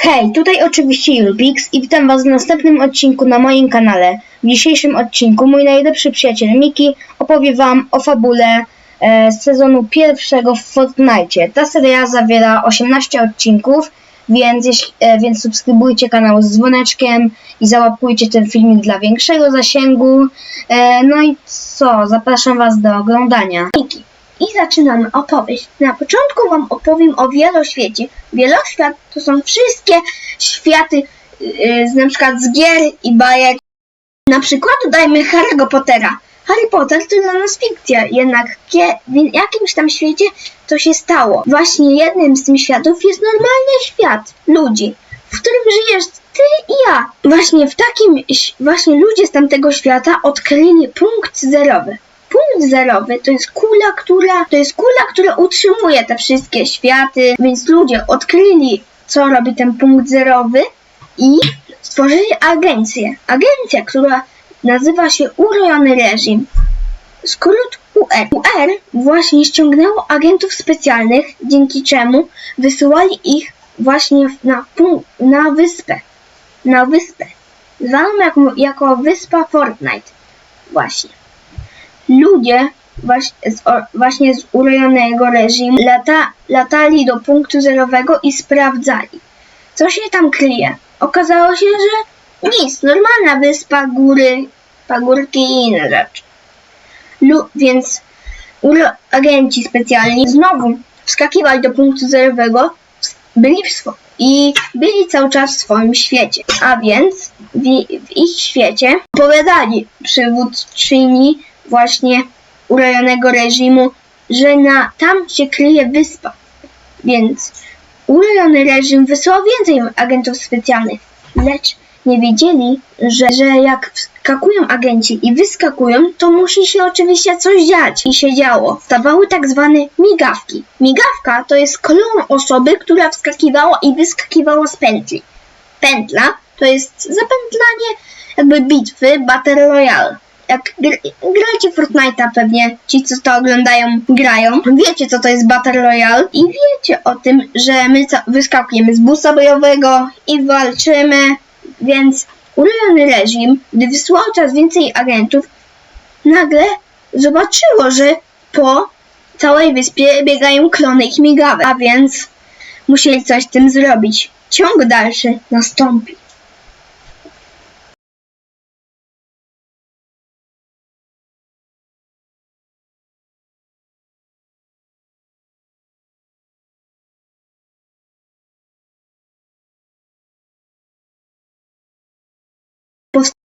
Hej, tutaj oczywiście Julpix i witam was w następnym odcinku na moim kanale. W dzisiejszym odcinku mój najlepszy przyjaciel Miki opowie wam o fabule e, sezonu pierwszego w Fortnite. Ta seria zawiera 18 odcinków, więc, e, więc subskrybujcie kanał z dzwoneczkiem i załapujcie ten filmik dla większego zasięgu. E, no i co, zapraszam was do oglądania. Miki. I zaczynamy opowieść. Na początku Wam opowiem o wieloświecie. Wieloświat to są wszystkie światy, yy, z, na przykład z gier i bajek. Na przykład dajmy Harry'ego Pottera. Harry Potter to dla nas fikcja, jednak w jakimś tam świecie to się stało. Właśnie jednym z tych światów jest normalny świat ludzi, w którym żyjesz ty i ja. Właśnie w takim, właśnie ludzie z tamtego świata odkryli punkt zerowy. Punkt zerowy to jest kula, która to jest kula, która utrzymuje te wszystkie światy, więc ludzie odkryli, co robi ten punkt zerowy i stworzyli agencję. Agencja, która nazywa się Urojony Reżim. Skrót UR. UR właśnie ściągnęło agentów specjalnych, dzięki czemu wysyłali ich właśnie na, na wyspę. Na wyspę. Zwaną jako, jako wyspa Fortnite. Właśnie ludzie właśnie z, właśnie z urojonego reżimu lata, latali do punktu zerowego i sprawdzali, co się tam kryje. Okazało się, że nic, normalna wyspa, góry, pagórki i inne rzeczy. Lu, więc uro, agenci specjalni znowu wskakiwali do punktu zerowego byli w i byli cały czas w swoim świecie. A więc w, w ich świecie opowiadali przywódczyni właśnie urojonego reżimu, że na, tam się kryje wyspa. Więc urojony reżim wysłał więcej agentów specjalnych, lecz nie wiedzieli, że, że jak wskakują agenci i wyskakują, to musi się oczywiście coś dziać. I się działo. Stawały tak zwane migawki. Migawka to jest klon osoby, która wskakiwała i wyskakiwała z pętli. Pętla to jest zapętlanie jakby bitwy Battle Royale. Jak gr- gracie Fortnite'a pewnie, ci co to oglądają, grają, wiecie co to jest Battle Royale i wiecie o tym, że my wyskakujemy z busa bojowego i walczymy, więc urojony reżim, gdy wysłał coraz więcej agentów, nagle zobaczyło, że po całej wyspie biegają klony ich migawek, a więc musieli coś z tym zrobić. Ciąg dalszy nastąpi. por